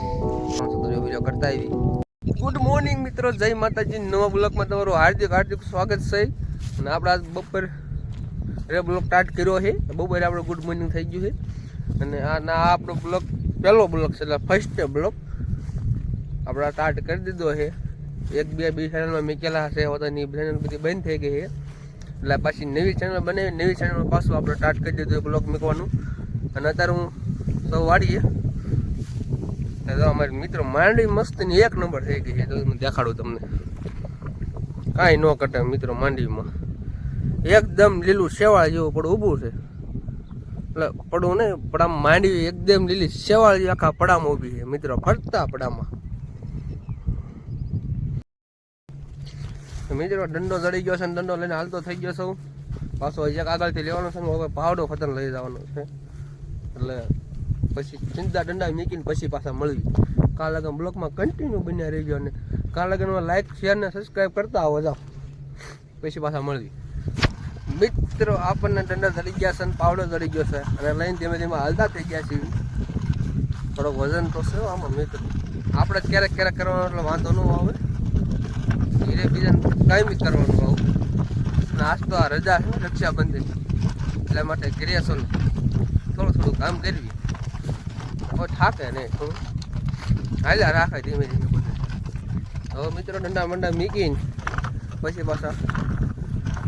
કરતા good morning મિત્રો, જય માતાજી. નવા બ્લોકમાં તમારું હાર્દિક હાર્દિક સ્વાગત છે. અને આપણે આજ બપોર રે બ્લોક સ્ટાર્ટ કર્યો છે. બપોરે આપણે ગુડ મોર્નિંગ થઈ ગયું છે. અને આ આપણો બ્લોક પહેલો બ્લોક છે, એટલે ફર્સ્ટ બ્લોક આપણે સ્ટાર્ટ કરી દીધો છે. એક, બે, બી ચેનલમાં મૂકેલા છે. પોતાની ચેનલ બધી બંધ થઈ ગઈ છે. એટલે પાછી નવી ચેનલ બનાવી, નવી ચેનલમાં પાછું આપણે સ્ટાર્ટ કરી દીધું બ્લોગ મૂકવાનું. અને અત્યારે હું સૌ વાળીએ તો અમારી મિત્રો માંડવી મસ્તની એક નંબર થઈ ગઈ છે. તો હું દેખાડું તમને. કાંઈ ન કટે મિત્રો માંડવીમાં એકદમ લીલું શેવાળ જેવું પડું ઊભું છે. એટલે પડવું નહીં પડામ માંડવી એકદમ લીલી શેવાળ જેવી આખા પડામાં ઊભી છે. મિત્રો ફરતા પડામાં. મિત્રો દંડો ચડી ગયો છે અને દંડો લઈને હાલતો થઈ ગયો છું. પાછો એક આગળથી લેવાનો છે ને, હવે પાવડો ખતર લઈ જવાનો છે. એટલે પછી ચિંતા દંડા મૂકીને પછી પાછા મળવી. કાલ લગન બ્લોકમાં કન્ટિન્યુ બન્યા રહી ગયો અને કાલ લગનમાં લાઈક શેર ને સબસ્ક્રાઈબ કરતા આવો, જાઓ. પછી પાછા મળવી. મિત્રો, આપણને દંડા ચડી ગયા છે અને પાવડો ચડી ગયો છે. અને લઈને ધીમે ધીમે હાલતા થઈ ગયા છે. થોડોક વજન તો છે આમાં, મિત્રો. આપણે ક્યારેક ક્યારેક કરવાનો, એટલે વાંધો ન આવે. ધીરે બીજાને કાંઈ કરવાનું આવું. અને આજ તો આ રજા છે રક્ષાબંધન. એટલા માટે ક્રિયાશન થોડું થોડું કામ કરવી થાકે નહીં થોડું હાલ્યા રાખે ધીમે ધીમે હવે મિત્રો ઠંડા મંડા મૂકીને પછી પાછા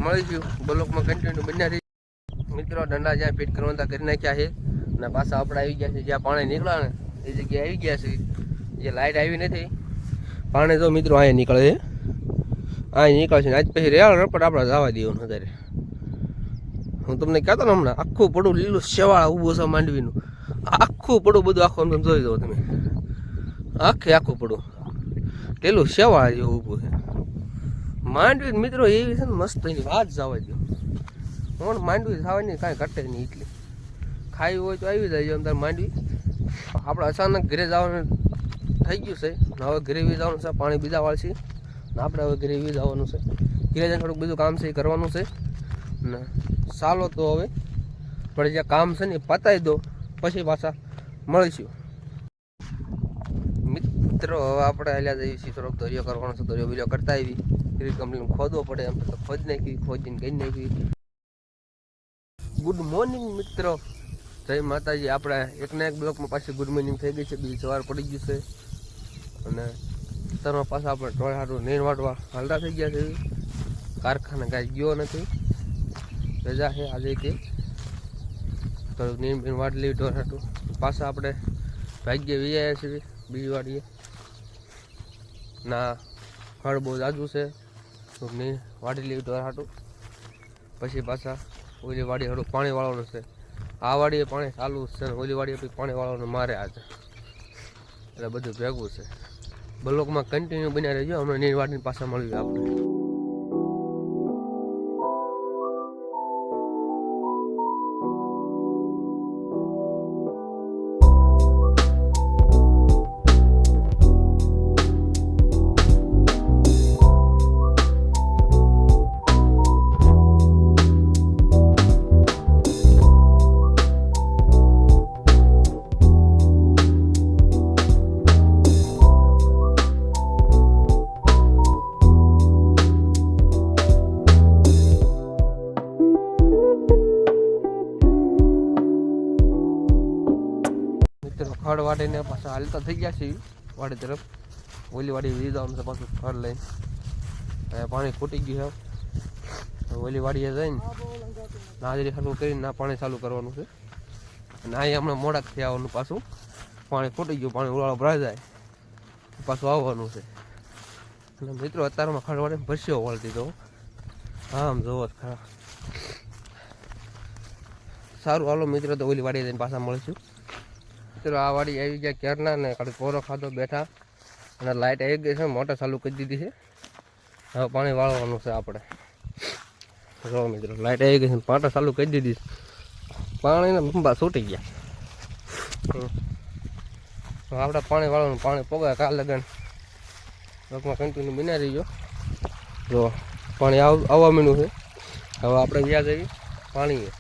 મળીશું. બ્લોકમાં કન્ટિન્યુ બન્યા રહી મિત્રો દંડા જ્યાં ફિટ કરવાના કરી નાખ્યા છે. અને પાછા આપણે આવી ગયા છે, જ્યાં પાણી નીકળ્યા ને એ જગ્યાએ આવી ગયા છે. જે લાઇટ આવી નથી. પાણી તો મિત્રો અહીંયા નીકળે છે. અહીં નીકળશે ને આજ પછી રેવાળ રપટ આપણે જવા દેવું અત્યારે હું તમને કહેતો ને હમણાં, આખું પડું લીલું શેવાળ ઊભું છે માંડવીનું. આખું પડું બધું આખું આમ જોઈ જાઓ તમે. આખે આખું પડું. પેલું સેવા જેવું ઊભું છે. માંડવી મિત્રો એવી છે ને મસ્ત એની વાત જવા દો પણ માંડવી ખાવાની કાંઈ ઘટે નહીં એટલી. ખાવી હોય તો આવી જાય અંદર માંડવી. આપણે અચાનક ઘરે જવાનું થઈ ગયું છે. હવે ઘરે બી જવાનું છે, પાણી બીજા વાળશે ને આપણે હવે ઘરે બી જવાનું છે. ઘરે જઈને થોડુંક બીજું કામ છે એ કરવાનું છે. ને ચાલો તો હવે. પણ જે કામ છે ને એ પતાવી દો. પછી પાછા મળીશું. મિત્રો, હવે આપણે હાલ્યા જઈએ છીએ થોડોક દરિયો કરવાનો છે. દરિયો બીજો કરતા આવી. એવી કંપની ખોદવો પડે એમ તો ખોદ નાખી, ખોદીને ગઈ નાખી. ગુડ મોર્નિંગ મિત્રો. જય માતાજી. આપણે એકના એક બ્લોકમાં પાછી ગુડ મોર્નિંગ થઈ ગઈ છે. બીજી સવાર પડી ગયું છે. અને અત્યારમાં પાછા આપણે ટોળ હારું નેર વાટવા હાલતા થઈ ગયા છે. કારખાના કાંઈ ગયો નથી. રજા છે આજે કે તો નીમ બીન વાટ લેવી ઢોર હાટું પાછા આપણે ભાગ્ય વિયા છીએ. બીજી વાડીએ. ના, ફળ બહુ જાજુ છે. તો નીમ વાટી લેવી ઢોર હાટું પછી પાછા ઓલી વાડી હાટું પાણી વાળવાનું છે. આ વાડીએ પાણી ચાલુ છે ને ઓલી વાડીએ પાણી વાળવાનું મારે આજે. એટલે બધું ભેગું છે. બ્લોકમાં કન્ટિન્યુ બન્યા રહેજો. હમણાં નીર વાડીની પાછા મળ્યું આપણે. ખડ વાટીને પાછા હાલતા થઈ ગયા છે વાડી તરફ. ઓલી વાડી લીધા છે પાછું ફળ લઈને. પાણી ખૂટી ગયું છે. ઓલી વાડીએ જઈને નાજરી ચાલુ કરીને ના પાણી ચાલુ કરવાનું છે. અને અહીં હમણાં મોડા થઈ આવવાનું પાછું. પાણી ખૂટી ગયું, પાણી ઉડાળો ભરાઈ જાય. પાછું આવવાનું છે. અને મિત્રો, અત્યારમાં ખડ વાટીને ભસ્યો તો હા આમ જોવો ખરા. સારું, હાલો મિત્રો, તો ઓલી વાડીએ જઈને પાછા મળીશું. મિત્રો આ વાડી આવી ગયા કેરના ને ખાલી પોરો ખાધો બેઠા અને લાઇટ આવી ગઈ છે, મોટર ચાલુ કરી દીધી છે. હવે પાણી વાળવાનું છે આપણે. જો મિત્રો લાઇટ આવી ગઈ છે મોટર ચાલુ કરી દીધી છે. પાણીના બંબા છૂટી ગયા. આપણે પાણી વાળવાનું, પાણી પોગાય કાલ લગન. લોકમાં કન્ટિન્યુ બિના રહી ગયો જો, પાણી આવવા મીનું છે. હવે આપણે વ્યાજ આવી, પાણીએ.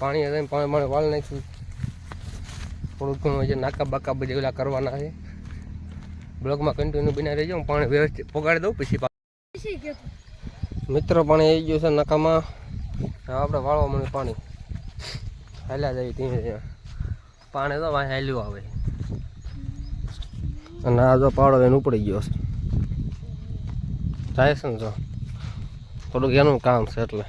પાણી પાણી પાણી વાળી નાખ્યું ઘણું જે નાકા બાકા બધા ઓલા કરવાના છે. બ્લોગમાં કન્ટિન્યુ બના રહેજો, હું પાણી વ્યવસ્થિત પગાડી દઉં, પછી મિત્રો પાણી આવી ગયું છે નાકામાં આપણે વાળવા મળ્યું પાણી. હાલ્યા જાય ધીમે પાણી તો વાંહે હાલ્યું આવે. અને આ જો પાડો એને ઉપડી ગયો છે. જાય છે ને જો. થોડુંક એનું કામ છે એટલે.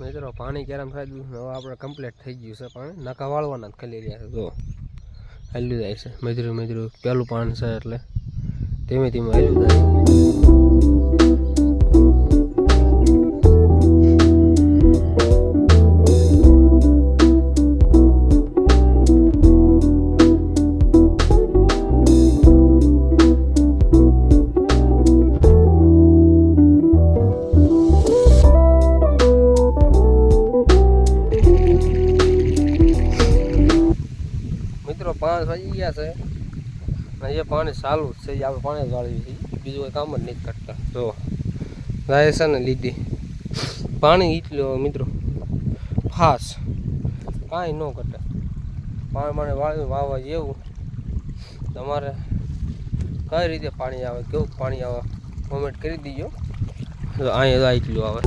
મિત્રો પાણી કેરમ થાય દીધું. હવે આપણે કમ્પ્લીટ થઈ ગયું છે પાણી. નકા વાળવાના જ ખાલી રહ્યા છે. જો, હાલ્યું જાય છે. મેદરું મેદરું પહેલું પાણી છે એટલે ધીમે ધીમે હાલ્યું જાય મિત્રો આવી ગયા છે. અને એ પાણી ચાલુ જ છે આપણે પાણી જ છે બીજું કોઈ કામ જ નથી કરતા. જો ગાય છે ને લીધી. પાણી એટલું મિત્રો. ફાસ. કાંઈ ન ઘટે. પાણી પાણી વાળવી વાવવા જેવું. તમારે કઈ રીતે પાણી આવે, કેવું પાણી આવે કોમેન્ટ કરી દીજો. અહીંયા એટલું આવે.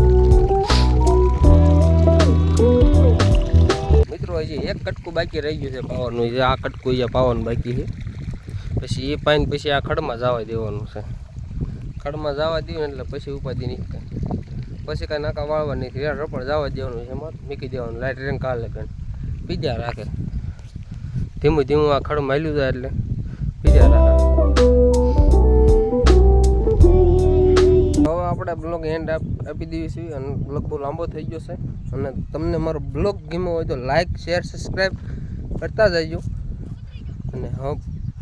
હજી એક કટકું બાકી રહી ગયું છે જે આ કટકું જે પાવાનું બાકી છે. પછી એ પાઈને પછી આ ખડમાં જવા દેવાનું છે. ખડમાં જવા દેવું એટલે પછી ઉપાધિ નહીં પછી કાંઈ નાકા વાળવા નથી યાર રપડ જવા દેવાનું છે એમાં મૂકી દેવાનું. લાઇટ રેન કાલે કણ પીજા રાખે. ધીમું ધીમું આ ખડમાં હાલ્યું જાય એટલે પીજા રાખે. હવે આપણે બ્લોગ એન્ડ આપી દઈએ છીએ અને બ્લોગ બહુ લાંબો થઈ ગયો છે. અને તમને મારો બ્લોગ ગમ્યો હોય તો લાઈક શેર સબસ્ક્રાઈબ કરતા જજો. અને હવે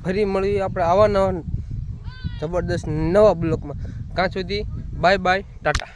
ફરી મળીએ આપણે આવા નવા જબરદસ્ત નવા બ્લોગમાં કાં સુધી બાય બાય ટાટા.